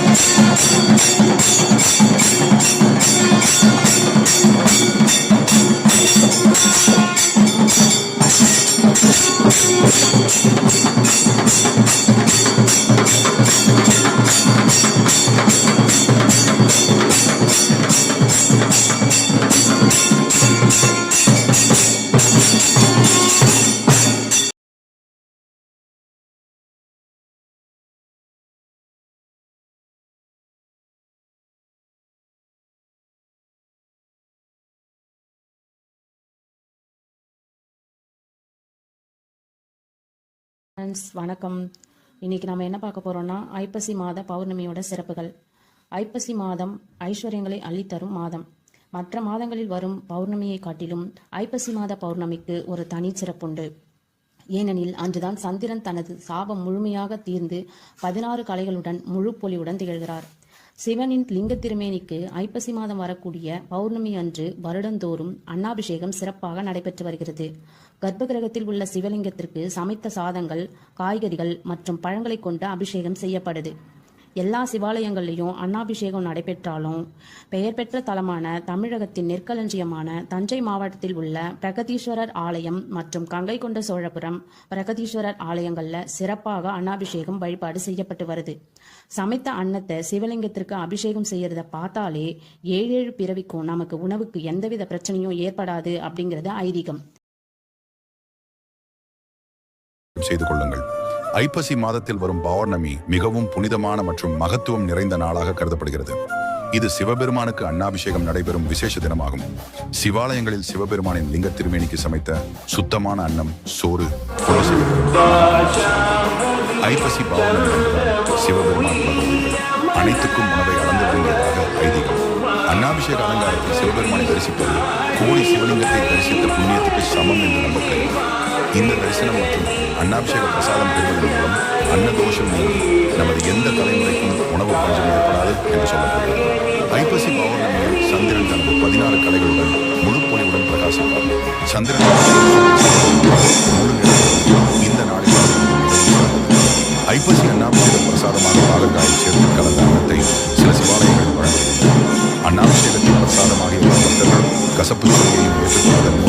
I'm sorry. Friends வணக்கம். இன்னைக்கு நம்ம என்ன பார்க்க போகிறோன்னா ஐப்பசி மாத பௌர்ணமியோட சிறப்புகள். ஐப்பசி மாதம் ஐஸ்வர்யங்களை அள்ளித்தரும் மாதம். மற்ற மாதங்களில் வரும் பௌர்ணமியை காட்டிலும் ஐப்பசி மாத பௌர்ணமிக்கு ஒரு தனி சிறப்புண்டு. ஏனெனில் அன்றுதான் சந்திரன் தனது சாபம் முழுமையாக தீர்ந்து பதினாறு கலைகளுடன் முழு பொலிவுடன் திகழ்கிறார். சிவனின் லிங்க திருமேனிக்கு ஐப்பசி மாதம் வரக்கூடிய பௌர்ணமி அன்று வருடந்தோறும் அன்னாபிஷேகம் சிறப்பாக நடைபெற்று வருகிறது. கர்ப்பகிரகத்தில் உள்ள சிவலிங்கத்திற்கு சமைத்த சாதங்கள் காய்கறிகள் மற்றும் பழங்களை கொண்டு அபிஷேகம் செய்யப்படுது. எல்லா சிவாலயங்களிலும் அன்னாபிஷேகம் நடைபெற்றாலும் பெயர் பெற்ற தலமான தமிழகத்தின் நெற்களஞ்சியமான தஞ்சை மாவட்டத்தில் உள்ள பிரகதீஸ்வரர் ஆலயம் மற்றும் கங்கை கொண்ட சோழபுரம் பிரகதீஸ்வரர் ஆலயங்களில் சிறப்பாக அன்னாபிஷேகம் வழிபாடு செய்யப்பட்டு வருது. சமைத்த அன்னத்தை சிவலிங்கத்திற்கு அபிஷேகம் செய்யறத பார்த்தாலே ஏழு ஏழு பிறவிக்கும் நமக்கு உணவுக்கு எந்தவித பிரச்சனையும் ஏற்படாது அப்படிங்கிறது ஐதீகம். செய்து கொள்ளுங்கள். ஐப்பசி மாதத்தில் வரும் பௌர்ணமி மிகவும் புனிதமான மற்றும் மகத்துவம் நிறைந்த நாளாக கருதப்படுகிறது. இது சிவபெருமானுக்கு அன்னாபிஷேகம் நடைபெறும் விசேஷ தினமாகும். சிவாலயங்களில் சிவபெருமானின் லிங்க திருமேனிக்கு சமைத்த சுத்தமான அன்னம் சோறு ஐப்பசி பௌர்ணமி சிவபெருமான் அனைத்துக்கும் உணவை அளந்து வருகிறதாக ஐதீகம். அன்னாபிஷேக அலங்காரத்தில் சிவபெருமானை தரிசிப்பது கோடி சிவலிங்கத்தை தரிசித்த புண்ணியத்துக்கு சமம் என்று நம்பப்படுகிறது. இந்த தரிசனம் மற்றும் அன்னாபிஷேக பிரசாதம் பெறுவதன் மூலம் அன்னதோஷம் நீங்கி நமது எந்த தலைமுறைக்கும் உணவு பஞ்சம் ஏற்படாது என்று சொல்லப்படுகிறது. ஐப்பசி பௌர்ணமியில் சந்திரன் தனது பதினாறு கலைகளுடன் முழு பொலிவுடன் பிரகாசிப்பார். சந்திரன் இந்த நாளில் ஐப்பசி அன்னாபிஷேக பிரசாதமாக பாகக்காய் சேர்த்து கலந்த அன்னத்தை சில சிவாலயங்கள் வழங்குகின்றன அன்னாபிஷேகத்தின் பிரசாதமாகிய பக்தர்கள் கசப்பு சுவையையும் ஏற்றுக்கொள்வதன்